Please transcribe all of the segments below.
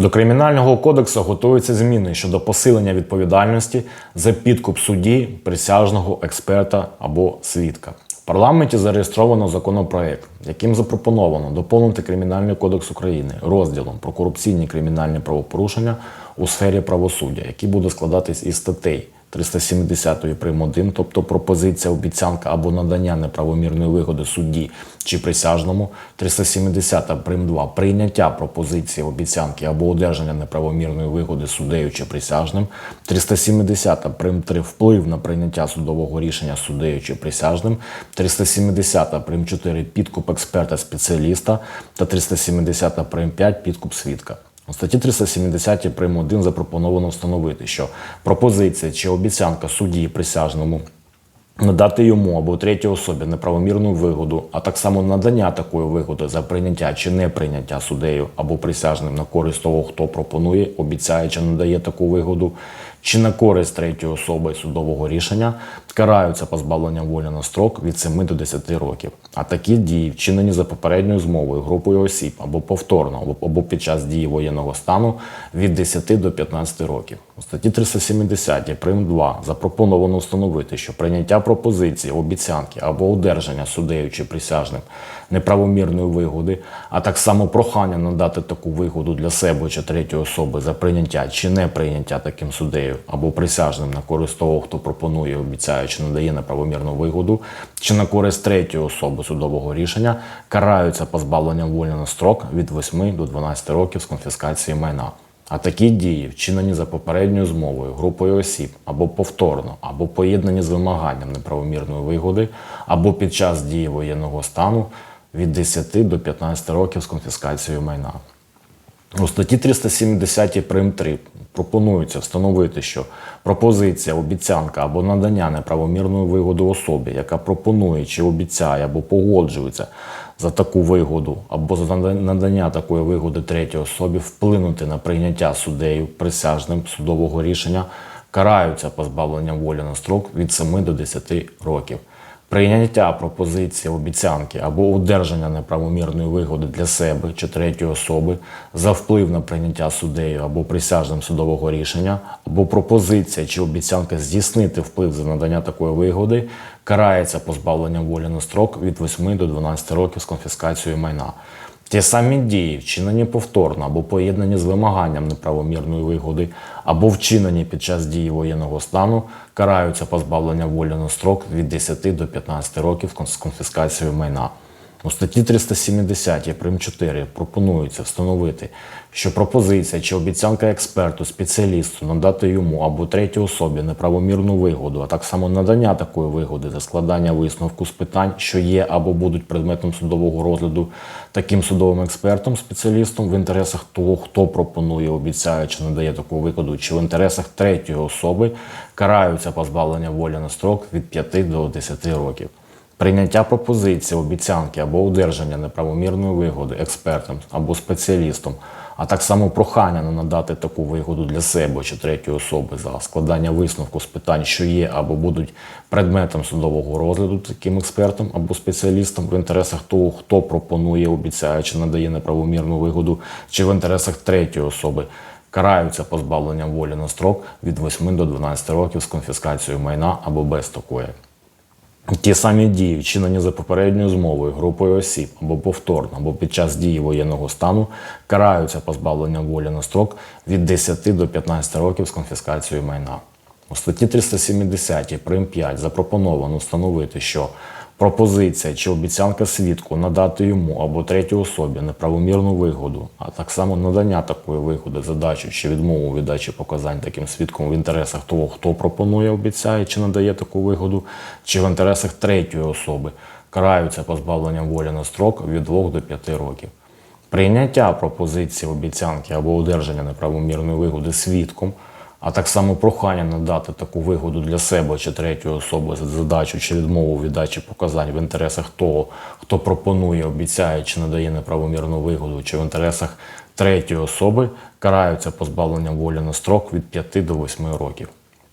До кримінального кодексу готуються зміни щодо посилення відповідальності за підкуп судді, присяжного експерта або свідка. В парламенті зареєстровано законопроект, яким запропоновано доповнити Кримінальний кодекс України розділом про корупційні кримінальні правопорушення у сфері правосуддя, який буде складатись із статей 370 прим. 1, тобто пропозиція, обіцянка або надання неправомірної вигоди судді чи присяжному, 370 прим. 2 прийняття пропозиції, обіцянки або одержання неправомірної вигоди суддею чи присяжним, 370 прим. 3 вплив на прийняття судового рішення суддею чи присяжним, 370 прим. 4 підкуп експерта спеціаліста та 370 прим. 5 підкуп свідка. У статті 370 прим. 1 запропоновано встановити, що пропозиція чи обіцянка судді присяжному надати йому або третій особі неправомірну вигоду, а так само надання такої вигоди за прийняття чи неприйняття суддею або присяжним на користь того, хто пропонує, обіцяє чи надає таку вигоду, чи на користь третьої особи судового рішення, караються позбавленням волі на строк від 7 до 10 років. А такі дії, вчинені за попередньою змовою групою осіб або повторно, або- під час дії воєнного стану від 10 до 15 років. У статті 370 прим. 2 запропоновано встановити, що прийняття пропозиції, обіцянки або одержання суддею чи присяжним неправомірної вигоди, а так само прохання надати таку вигоду для себе чи третьої особи за прийняття чи не прийняття таким суддею або присяжним на користь того, хто пропонує, обіцяє чи надає неправомірну вигоду, чи на користь третьої особи судового рішення, караються позбавленням волі на строк від 8 до 12 років з конфіскації майна. А такі дії, вчинені за попередньою змовою, групою осіб, або повторно, або поєднані з вимаганням неправомірної вигоди, або під час дії воєнного стану від 10 до 15 років з конфіскацією майна. У статті 370 прим. 3 пропонується встановити, що пропозиція, обіцянка або надання неправомірної вигоди особі, яка пропонує чи обіцяє або погоджується за таку вигоду, або за надання такої вигоди третій особі вплинути на прийняття суддею присяжним судового рішення, караються позбавленням волі на строк від 7 до 10 років. Прийняття пропозиції, обіцянки або одержання неправомірної вигоди для себе чи третьої особи за вплив на прийняття суддею або присяжним судового рішення, або пропозиція чи обіцянка здійснити вплив за надання такої вигоди, карається позбавленням волі на строк від 8 до 12 років з конфіскацією майна. Ті самі дії, вчинені повторно або поєднані з вимаганням неправомірної вигоди, або вчинені під час дії воєнного стану, караються позбавлення волі на строк від 10 до 15 років з конфіскацією майна. У статті 370 прим. 4 пропонується встановити, що пропозиція чи обіцянка експерту, спеціалісту надати йому або третій особі неправомірну вигоду, а так само надання такої вигоди за складання висновку з питань, що є або будуть предметом судового розгляду таким судовим експертом, спеціалістом в інтересах того, хто пропонує, обіцяє чи надає таку вигоду, чи в інтересах третьої особи караються позбавлення волі на строк від 5 до 10 років. Прийняття пропозиції, обіцянки або одержання неправомірної вигоди експертам або спеціалістом, а так само прохання не надати таку вигоду для себе чи третьої особи за складання висновку з питань, що є або будуть предметом судового розгляду таким експертом або спеціалістом в інтересах того, хто пропонує, обіцяє чи надає неправомірну вигоду, чи в інтересах третьої особи. Караються позбавленням волі на строк від 8 до 12 років з конфіскацією майна або без такої. Ті самі дії, вчинені за попередньою змовою, групою осіб або повторно, або під час дії воєнного стану, караються позбавленням волі на строк від 10 до 15 років з конфіскацією майна. У статті 370 прим. 5 запропоновано встановити, що пропозиція чи обіцянка свідку надати йому або третій особі неправомірну вигоду, а так само надання такої вигоди, задачу чи відмову від дачі показань таким свідком в інтересах того, хто пропонує, обіцяє чи надає таку вигоду, чи в інтересах третьої особи караються позбавленням волі на строк від 2 до 5 років. Прийняття пропозиції, обіцянки або одержання неправомірної вигоди свідком, а так само прохання надати таку вигоду для себе чи третьої особи за задачу чи відмову від дачі показань в інтересах того, хто пропонує, обіцяє чи надає неправомірну вигоду, чи в інтересах третьої особи караються позбавленням волі на строк від 5 до 8 років.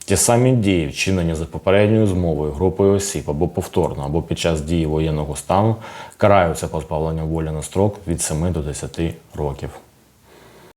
Ті самі дії, вчинені за попередньою змовою, групою осіб або повторно, або під час дії воєнного стану, караються позбавленням волі на строк від 7 до 10 років.